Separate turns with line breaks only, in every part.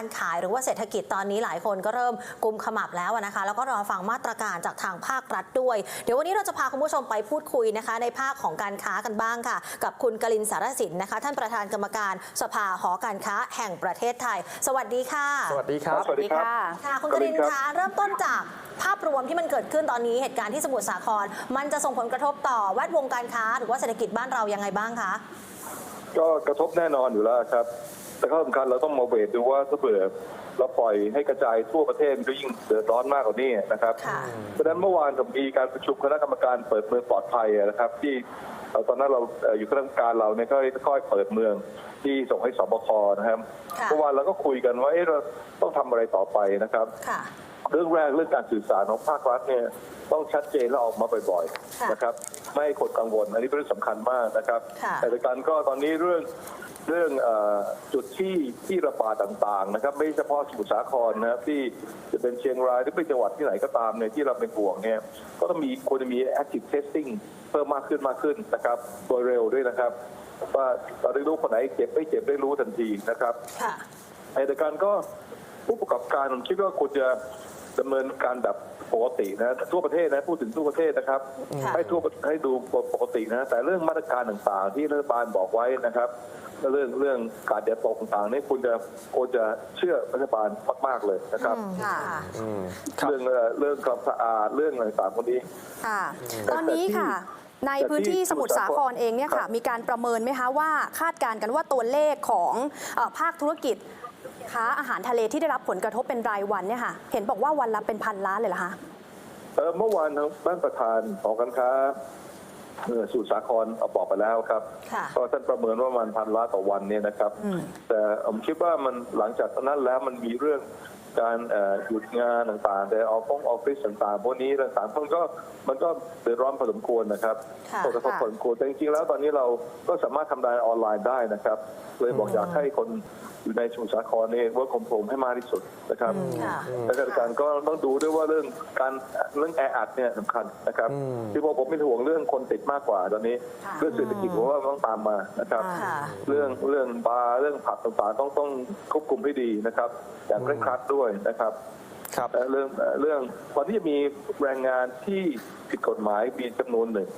การขายหรือว่าเศรษฐกิจตอนนี้หลายคนก็เริ่มกุมขมับแล้วอะนะคะ แล้วก็รอฟังมาตรการจากทางภาครัฐด้วย เดี๋ยววันนี้เราจะพาคุณผู้ชมไปพูดคุยนะคะ ในภาคของการค้ากันบ้างค่ะ กับคุณกลินสารสินนะคะ ท่านประธานกรรมการสภาหอการค้าแห่งประเทศไทย สวัสดีค่ะ
สวัสดีครับ
สวัสดีครับ
ค่ะ คุณกรินคะเริ่มต้นจากภาพรวมที่มันเกิดขึ้นตอนนี้เหตุการณ์ที่สมุทรสาคร มันจะส่งผลกระทบต่อแวดวงการค้า หรือว่าเศรษฐกิจบ้านเรายังไงบ้างคะ
ก็กระทบแน่นอนอยู่แล้วครับ แต่ข้อสำคัญเราต้องมาเวทดูว่าถ้าเผื่อเราปล่อยให้กระจายทั่วประเทศมันก็ยิ่งเดือดร้อนมากกว่านี้นะครับ
ค่ะ
เพราะฉะนั้นเมื่อวานผมมีการประชุมคณะกรรมการเปิดเมืองปลอดภัยนะครับ ที่เอ่อตอนนั้นเราเอ่ออยู่คณะกรรมการเราเนี่ยก็ค่อยๆเปิดเมืองที่ส่งให้สบคนะครับ
ค่ะ
เมื่อวานเราก็คุยกันว่าเอ๊ะเราต้องทำอะไรต่อไปนะครับ
ค่ะ
เรื่องแรกเรื่องการสื่อสารของภาครัฐเนี่ยต้องชัดเจนและออกมาบ่อย
ค่ะ
ๆนะครับ ไม่ให้คนกังวลอันนี้เป็นเรื่องสำคัญมากนะครับ
ค่ะ
แต่ในการก็ตอนนี้เรื่อง เรื่องเออจุดที่ที่ระบาดต่างๆนะครับ ไม่เฉพาะสมุทรสาครนะครับที่จะเป็นเชียงรายหรือเป็นจังหวัดที่ไหนก็ตามเนี่ยที่เราเป็นห่วงเนี่ยก็ต้องมีควรจะมี active testing เพิ่มมากขึ้นมากขึ้นนะครับโดยเร็วด้วยนะครับ ว่าเราได้รู้คนไหนเจ็บไม่เจ็บได้รู้ทันทีนะครับ
ค่ะ
ไอ้แต่การก็ผู้ประกอบการผมคิดว่าควรจะ ดำเนินการแบบปกตินะทั่วประเทศนะพูดถึงทั่วประเทศนะครับ
ค่ะ
ให้ทั่วให้ดูปกตินะ แต่เรื่องมาตรการต่างๆ ที่รัฐบาลบอกไว้นะครับเรื่องเรื่องการเดือดตกต่างๆนี่คุณจะควรจะเชื่อรัฐบาลมากๆเลยนะครับ
ค่ะ
อืมครับ
เรื่องเอ่อเรื่องความสะอาดเรื่องอะไรต่างๆพวกนี้
ค่ะตอนนี้ค่ะในพื้นที่สมุทรสาครเองเนี่ยค่ะ มีการประเมินไหมคะว่าคาดการณ์กันว่าตัวเลขของเออภาคธุรกิจ ค้าอาหารทะเลที่ได้รับผลกระทบเป็นรายวันเนี่ยค่ะ เห็นบอกว่าวันละเป็นพันล้านเลยเหรอคะ
เออเมื่อวานทางบ้านประธานของการค้าเอ่อสมุทรสาครเอาบอกไปแล้วครับ
ค่ะ
ก็ท่านประเมินว่ามันพันล้านต่อวันเนี่ยนะครับ
อืม
แต่ผมคิดว่ามันหลังจากนั้นแล้วมันมีเรื่อง การเอ่อหยุดงานต่างๆ แต่ออฟงออฟฟิศต่างๆพวกนี้ต่างๆมันก็มันก็เดือดร้อนพอสมควรนะครับ
ค่ะ
ผลกระทบพอสมควรแต่จริงๆแล้วตอนนี้เราก็สามารถทำงานออนไลน์ได้นะครับ เลยบอกอยากให้คนอยู่ในสมุทรสาครเนี่ยว่าคมผมให้มากที่สุดนะครับ
ค่ะ
และการการก็ต้องดูด้วยว่าเรื่องการเรื่องแออัดเนี่ยสำคัญนะครับ
อืม
ที่ผมผมเป็นห่วงเรื่องคนติดมากกว่าตอนนี้
ค่ะ
เรื่องเศรษฐกิจผมว่าต้องตามมานะครับ
ค่ะ
เรื่องเรื่องบาร์เรื่องผับต่างๆต้องต้องควบคุมให้ดีนะครับอย่างเคร่งครัดด้วยนะครับ
ครับ
และเรื่องเอ่อเรื่องตอนที่จะมีแรงงานที่ผิดกฎหมายมีจำนวนหนึ่ง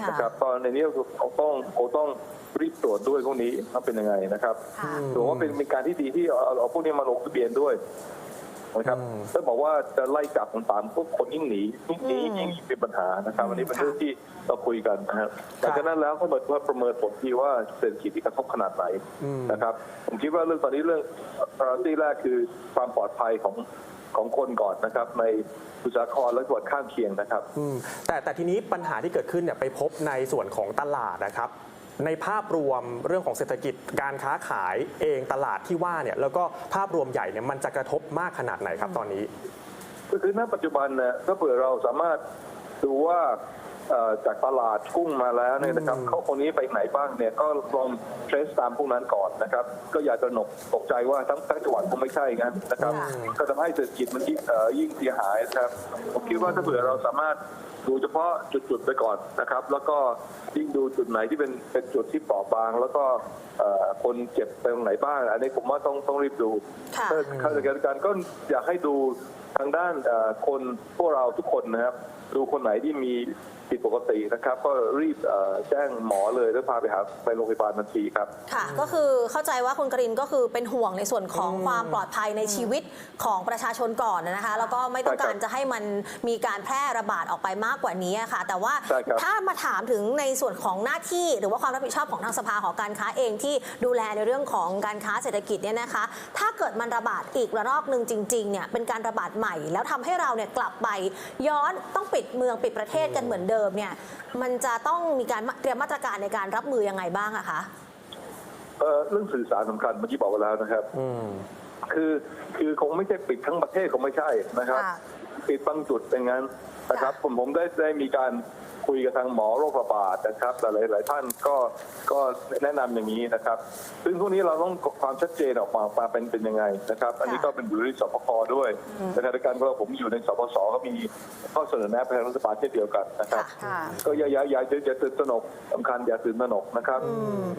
ค่ะ
นะครับตอนในนี้เราต้องเราต้องรีบตรวจด้วยพวกนี้ว่าเป็นยังไงนะครับ
ค่ะ
ถือว่าเป็นเป็นการที่ดีที่เอาเอาพวกนี้มาลงทะเบียนด้วย นะครับ
อืม
ถ้าบอกว่าจะไล่จับต่างๆพวกคนยิ่งหนียิ่งหนี
อืม
ยิ่งเป็นปัญหานะครับอันนี้เป็นเรื่องที่เราคุยกันนะครับหลังจากนั้นแล้วก็มาประเมินผลที่ว่าเศรษฐกิจที่กระทบขนาดไหน
อืม
นะครับ ผมคิดว่าเรื่องตอนนี้เรื่อง priority แรกคือความปลอดภัยของของคนก่อนนะครับในสุสาครและจังหวัดข้างเคียงนะครับ
อืมแต่แต่ทีนี้ปัญหาที่เกิดขึ้นเนี่ยไปพบในส่วนของตลาดนะครับ ในภาพรวมเรื่องของเศรษฐกิจการค้าขายเองตลาดที่ว่าเนี่ยแล้วก็ภาพรวมใหญ่เนี่ยมันจะกระทบมากขนาดไหนครับตอนนี้
ก็คือณปัจจุบันเนี่ยถ้าเผื่อเราสามารถดูว่า เอ่อจากตลาดกุ้งมาแล้วเนี่ยนะครับ
อืม
เขาคนนี้ไปไหนบ้างเนี่ยก็ลองเทรสตามพวกนั้นก่อนนะครับ ก็อย่าตระหนกตกใจว่าทั้งทั้งจังหวัดคงไม่ใช่งั้นนะครับ
ค่ะ
ก็ทำให้เศรษฐกิจมันยิ่งเอ่อยิ่งเสียหายนะครับผมคิดว่าถ้าเผื่อเราสามารถดูเฉพาะจุดๆไปก่อนนะครับ แล้วก็ยิ่งดูจุดไหนที่เป็นเป็นจุดที่เปราะบาง แล้วก็เอ่อคนเจ็บไปตรงไหนบ้างอันนี้ผมว่าต้องต้องรีบดู
ค่ะ
เออข้าราชการก็อยากให้ดูทางด้านเอ่อคนพวกเราทุกคนนะครับ ดูคนไหนที่มีผิดปกตินะครับ ก็รีบเอ่อแจ้งหมอเลยแล้วพาไปหาไปโรงพยาบาลทันทีครับ
ค่ะ ก็คือเข้าใจว่าคุณกรินก็คือเป็นห่วงในส่วนของความปลอดภัยในชีวิตของประชาชนก่อนนะคะ แล้วก็ไม่ต้องการจะให้มันมีการแพร่ระบาดออกไปมากกว่านี้ค่ะ แต่ว่า
ใช่ครับ
ถ้ามาถามถึงในส่วนของหน้าที่ หรือว่าความรับผิดชอบของทางสภาหอการค้าเองที่ดูแลในเรื่องของการค้าเศรษฐกิจเนี่ยนะคะ ถ้าเกิดมันระบาดอีกระลอกหนึ่งจริงๆเนี่ยเป็นการระบาดใหม่ แล้วทำให้เราเนี่ยกลับไปย้อนต้องปิดเมืองปิดประเทศกันเหมือนเดิมเนี่ยมันจะต้องมีการเตรียมมาตรการในการรับมือยังไงบ้างอะคะ
เอ่อเรื่องสื่อสารสำคัญเมื่อกี้บอกไปแล้วนะครับ
อืม
คือคือคงไม่ใช่ปิดทั้งประเทศคงไม่ใช่นะครับ
ค่ะ
ปิดบางจุดเป็นงั้นนะครับ ผมผมได้ได้มีการ คุยกับทางหมอโรคระบาดนะครับหลายหลายท่านก็ก็แนะนำอย่างนี้นะครับ ซึ่งพวกนี้เราต้องความชัดเจนออกมามาเป็นเป็นยังไงนะครับ อันนี้ก็เป็นอยู่ในสปคด้วยในขณะเดียวกันก็ผมอยู่ในสปสก็มีข้อเสนอแนะไปทางรัฐบาลเช่นเดียวกันนะครับ
ค่ะ
ก็อย่าอย่าอย่าอย่าอย่าตื่นตระหนกสำคัญอย่าตื่นตระหนกนะครับ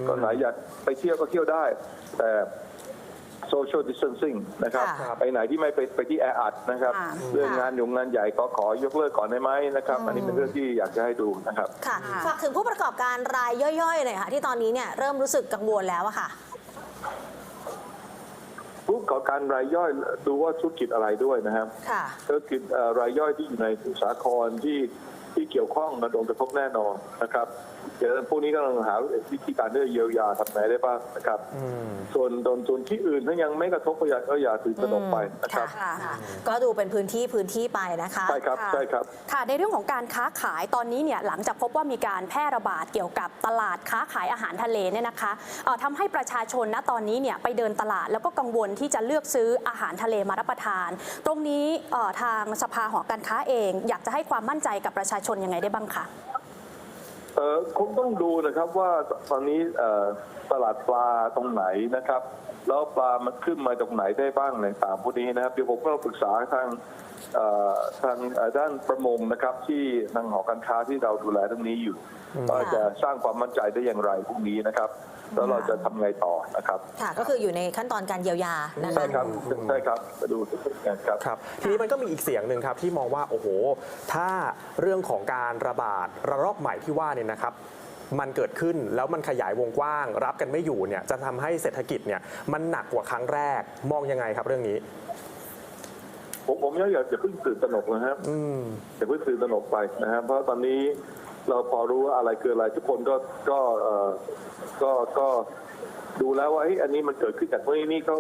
ก็ไหนอยากไปเที่ยวก็เที่ยวได้ แต่ social distancing นะครับ
ค่ะ
ไปไหนที่ไม่ไปไปที่แออัดนะครับ
ค่ะ
เรื่องงานหยุ่งงานใหญ่ก็ขอยกเลิกก่อนได้ไหมนะครับ อันนี้เป็นเรื่องที่อยากจะให้ดูนะครับ
ค่ะ
ค่ะ
ฝากถึงผู้ประกอบการรายย่อยๆหน่อยค่ะ ที่ตอนนี้เนี่ยเริ่มรู้สึกกังวลแล้วอะค่ะ
ผู้ประกอบการรายย่อยดูว่าธุรกิจอะไรด้วยนะครับ
ค่ะ
ธุรกิจเอ่อรายย่อยที่อยู่ในสมุทรสาครที่ ที่เกี่ยวข้องกับโดนกระทบแน่นอนนะครับเดี๋ยวพวกนี้ก็กำลังหาวิธีการที่จะเยียวยาทำไหนได้บ้างนะครับส่วนโดนส่วนที่อื่นถ้ายังไม่กระทบก็อย่าก็อย่าตื่นตระหนกไปนะครับ
ค่ะค่ะ ก็ดูเป็นพื้นที่พื้นที่ไปนะคะ
ใช่ครับ
ค่ะ
ใช่ครับ
ค่ะ ในเรื่องของการค้าขายตอนนี้เนี่ยหลังจากพบว่ามีการแพร่ระบาดเกี่ยวกับตลาดค้าขายอาหารทะเลเนี่ยนะคะเอ่อทำให้ประชาชนณตอนนี้เนี่ยไปเดินตลาดแล้วก็กังวลที่จะเลือกซื้ออาหารทะเลมารับประทาน ตรงนี้เอ่อทางสภาหอการค้าเอง อยากจะให้ความมั่นใจกับประชาชนยังไงได้บ้างคะ
เออคงต้องดูนะครับว่าตอนนี้เอ่อตลาดปลาตรงไหนนะครับ แล้วปลามันขึ้นมาตรงไหนได้บ้างในต่างพวกนี้นะครับเดี๋ยวผมก็ปรึกษาทางเอ่อทางเอ่อด้านประมงนะครับ ที่ทางหอการค้าที่เราดูแลตรงนี้อยู่ว่าจะสร้างความมั่นใจได้อย่างไรพวกนี้นะครับ แล้วเราจะทำไงต่อนะครับ
ค่ะก็คืออยู่ในขั้นตอนการเยียวยานะคะ
ใช่ครับใช่ครับไปดูกันครับ
ครับทีนี้มันก็มีอีกเสียงหนึ่งครับที่มองว่าโอ้โห ถ้าเรื่องของการระบาดระลอกใหม่ที่ว่าเนี่ยนะครับ มันเกิดขึ้นแล้วมันขยายวงกว้าง รับกันไม่อยู่เนี่ยจะทำให้เศรษฐกิจเนี่ยมันหนักกว่าครั้งแรกมองยังไงครับเรื่องนี้
ผมผมอยากอย่าเพิ่งตื่นตระหนกนะครับ
อืม
อย่าเพิ่งตื่นตระหนกไปนะครับเพราะตอนนี้ เราพอรู้ว่าอะไรคืออะไรทุกคนก็ก็เอ่อก็ก็ดูแล้วว่าเฮ้ยอันนี้มันเกิดขึ้นจากพวกนี้นี่ก็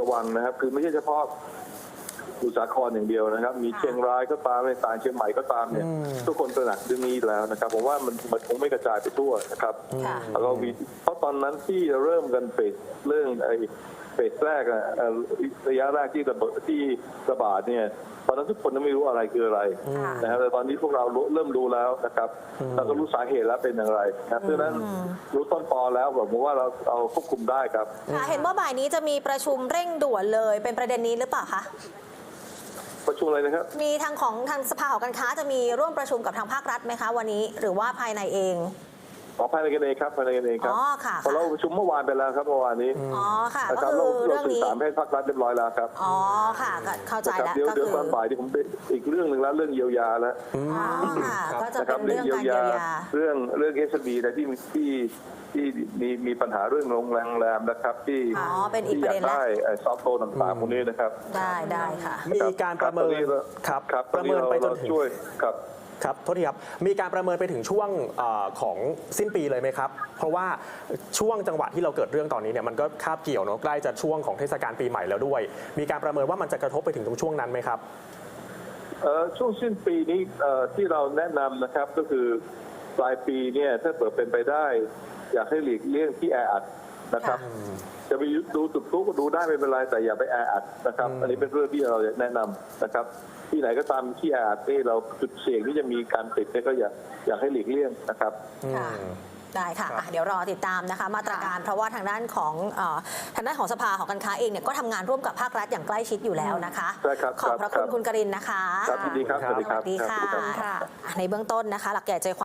ระวังนะครับ คือไม่ใช่เฉพาะสมุทรสาครอย่างเดียวนะครับ มีเชียงรายก็ตามในต่างเชียงใหม่ก็ตามเนี่ย ทุกคนตระหนักเรื่องนี้แล้วนะครับผมว่ามันมันคงไม่กระจายไปทั่วนะครับ
ค่ะ
แล้วก็มีเพราะตอนนั้นที่เริ่มกันเฟสเรื่องไอ้เฟ สแรกอะเอ่อระยะแรกที่ระเบิดที่ระบาดเนี่ยตอนนั้นทุกคนยังไม่รู้อะไรคืออะไรนะครับแต่ตอนนี้พวกเรารู้เริ่มรู้แล้วนะครับเราก็รู้สาเหตุแล้วเป็นอย่างไรนะครับเพราะฉะนั้นรู้ต้นตอแล้วผมว่าเราเอาควบคุมได้ครับ
ค่ะเห็นว่าบ่ายนี้จะมีประชุมเร่งด่วนเลย เป็นประเด็นนี้หรือเปล่าคะ
ประชุมอะไรนะครับ
มีทางของทางสภาหอการค้าจะมีร่วมประชุมกับทางภาครัฐไหมคะวันนี้ หรือว่าภายในเอง
ขอภายในกันเองครับภายในกันเองครับ
อ๋อค่ะ
เพราะเราประชุมเมื่อวานไปแล้วครับเมื่อวานนี้
อ๋อค่ะ
นะ
ก็
ครับ
คื
เรา
อ
เรา
เรื่อง
สื่อ
นี้
สารให้ภาครัฐเรียบร้อยแล้วครับ
อ๋อค่ะก็เข้าใจ
นะครับ
แล้ว
เดี๋ยว
ก็
เดี๋ยว
คือ
ตอนบ่ายที่ผมเป็นอีกเรื่องหนึ่งแล้วเรื่องเยียวยาแล้ว
อ๋อค่ะก็จะ
นะค
เป็
รับ
น
เรื่
เรื่
อ
องง
เยีย
กาวรเยียวยา
เรื่องเรื่องเอสบีนะที่ที่ที่มีมีปัญหาเรื่องโรงแรมแรมนะครับ ที่
อ๋อเป็นอีก
ที่
ประ
อยา
เด็นละ
กได้ซอฟต์โตต่างๆพวกนี้นะครับ
ได้ได้ค่ะ
มีการประเมิน
ครับ
ครับ
ต
ป
อน
ระ
นี้
เมินไปจน
เรา
ถึง
ช่วยครับ
ครับโทษทีครับ มีการประเมินไปถึงช่วงเออของสิ้นปีเลยไหมครับ เพราะว่าช่วงจังหวะที่เราเกิดเรื่องตอนนี้เนี่ยมันก็คาบเกี่ยวเนอะใกล้จะช่วงของเทศกาลปีใหม่แล้วด้วย มีการประเมินว่ามันจะกระทบไปถึงตรงช่วงนั้นไหมครับ
เอ่อช่วงสิ้นปีนี้เอ่อที่เราแนะนำนะครับก็คือปลายปีเนี่ยถ้าเปิดเป็นไปได้ อยากให้หลีกเลี่ยงที่แออัดนะครับ จะไปดูตุกตุกก็ดูได้ไม่เป็นไรแต่อย่าไปแออัดนะครับอันนี้เป็นเรื่องที่เราแนะนำนะครับ ที่ไหนก็ตามที่แออัดนี่เราจุดเสี่ยงที่จะมีการติดเนี่ยก็อยากอยากให้หลีกเลี่ยงนะครับ
ค่ะได้ค่ะอะ เดี๋ยวรอติดตามนะคะ มาตรการเพราะว่าทางด้านของเออทางด้านของสภาหอการค้าเองเนี่ยก็ทำงานร่วมกับภาครัฐอย่างใกล้ชิดอยู่แล้วนะคะ
ใช่ครับ
ขอบพระ
ครั
คุณ
บ
คุณกรินนะคะ
ครับยินดีครับ สวัสดี
ส
ครับ
วัสดีค่ะ
ครับ
อะในเบื้องต้นนะคะ หลักใหญ่ใจความ